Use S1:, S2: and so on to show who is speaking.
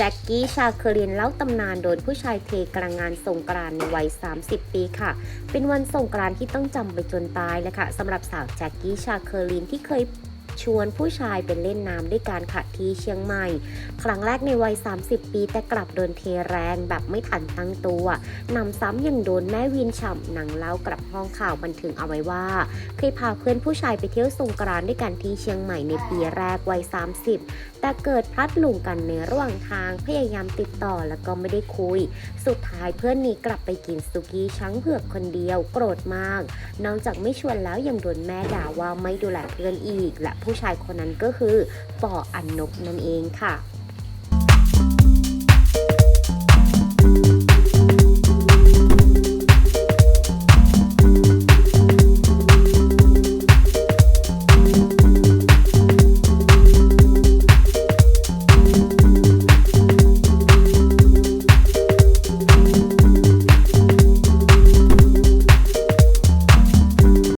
S1: แจ็คกี้ชาเคอรีนเล่าตำนานโดนผู้ชายเทกลางงานสงกรานต์ในวัย 30 ปีค่ะ เป็นวันสงกรานที่ต้องจำไปจนตายเลยค่ะสำหรับสาวแจ็คกี้ชาเคอรีนที่เคย ชวนผู้ชายไปเล่นน้ำด้วยการขัดที่เชียงใหม่ ครั้งแรกในวัย 30 ปีแต่กลับโดนเทแรงแบบไม่ทันตั้งตัวนำซ้ำยังโดนแม่วินฉ่ำหนังเล่ากลับห้องข่าวบันทิงเอาไว้ว่า เคยพาเพื่อนผู้ชายไปเที่ยวสงกรานต์ด้วยกันที่เชียงใหม่ในปีแรกวัย 30 แต่เกิดพลัดหลงกันในระหว่างทางพยายามติดต่อแล้วก็ไม่ได้คุย สุดท้ายเพื่อนนี้กลับไปกินสุกี้ช้างเผือกคนเดียวโกรธมาก นอกจากไม่ชวนแล้วยังโดนแม่ด่าว่าไม่ดูแลเพื่อนอีก และผู้ชายคนนั้นก็คือปออันนบนั่นเองค่ะ